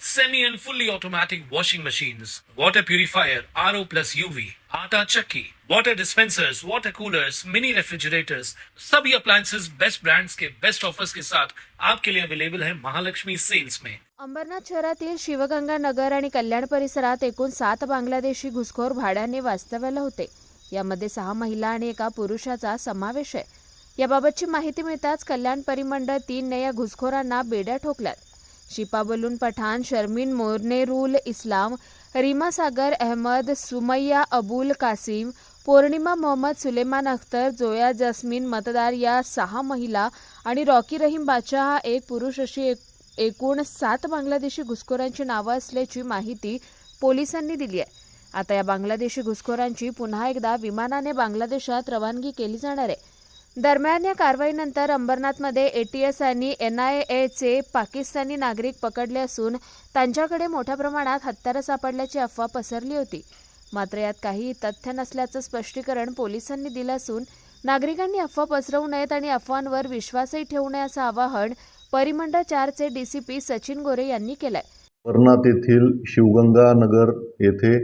semi and fully automatic washing machines, water purifier, RO plus UV, आटा chakki, water dispensers, water coolers, mini refrigerators, सभी appliances best brands के best offers के साथ आपके लिए available है महालक्ष्मी सेल्स में अंबरनाथ शहरातील शिवगंगा नगर आणि कल्याण परिसरात एकूण सात बांगलादेशी घुसखोर भाड्याने वास्तव्याला होते. यामध्ये सहा महिला आणि एका पुरुषाचा समावेश आहे. याबाबतची माहिती मिळताच कल्याण परिमंडळ तीनने या घुसखोरांना बेड्या ठोकल्यात. शिपा बलून पठाण शर्मीन मोर्नेरुल इस्लाम रीमा सागर अहमद सुमय्या अबुल कासिम पौर्णिमा मोहम्मद सुलेमान अख्तर जोया जस्मिन मतदार या सहा महिला आणि रॉकी रहीम बादशाह हा एक पुरुष अशी एक एकूण सात बांगलादेशी घुसखोरांची नावं असल्याची माहिती पोलिसांनी दिली आहे. आता या बांगलादेशी घुसखोरांची पुन्हा एकदा विमानाने बांगलादेशात रवानगी केली जाणार आहे. दरम्यान या कारवाईनंतर अंबरनाथमध्ये एटीएस आणि एनआयएचे पाकिस्तानी नागरिक पकडले असून त्यांच्याकडे मोठ्या प्रमाणात हत्यारं सापडल्याची अफवा पसरली होती. मात्र यात काही तथ्य नसल्याचं स्पष्टीकरण पोलिसांनी दिलं असून नागरिकांनी अफवा पसरवू नयेत आणि अफवांवर विश्वासही ठेवू नये असं आवाहन परिमंडळ चारचे डीसीपी सचिन गोरे यांनी केलंय. अंबरनाथ येथील शिवगंगा नगर येथे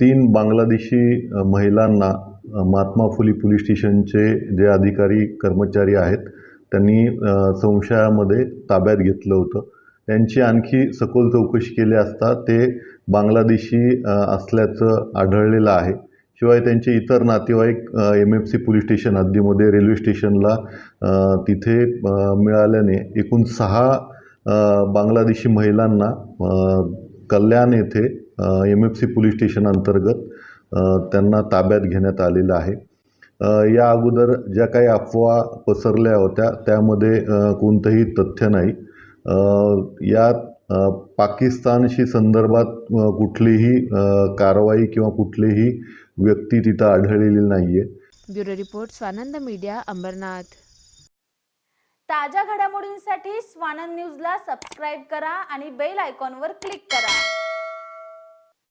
तीन बांगलादेशी महिलांना महात्मा फुली पोलीस स्टेशनचे जे अधिकारी कर्मचारी आहेत त्यांनी संशयामध्ये ताब्यात घेतलं होतं. त्यांची आणखी सखोल चौकशी केली असता ते बांगलादेशी असल्याचं आढळलेलं आहे. शिवाय त्यांचे इतर नातेवाईक M F C police station हद्दीमध्ये railway स्टेशनला तिथे मिळाल्याने एकूण सहा बांगलादेशी महिलांना कल्याण येथे M F C police station अंतर्गत त्यांना ताब्यात घेण्यात आलेलं आहे. या अगोदर ज्या काही अफवा पसरल्या होत्या त्यामध्ये कोणतंही तथ्य नाही. यात पाकिस्तानशी संदर्भात कुठलीही कारवाई किंवा कुठलीही व्यक्ती तिथं आढळलेली नाही आहे bureau report Swanand media Ambernath. ताज्या घडामोडींसाठी स्वानंद न्यूजला सबस्क्राईब करा आणि बेल आयकॉनवर क्लिक करा.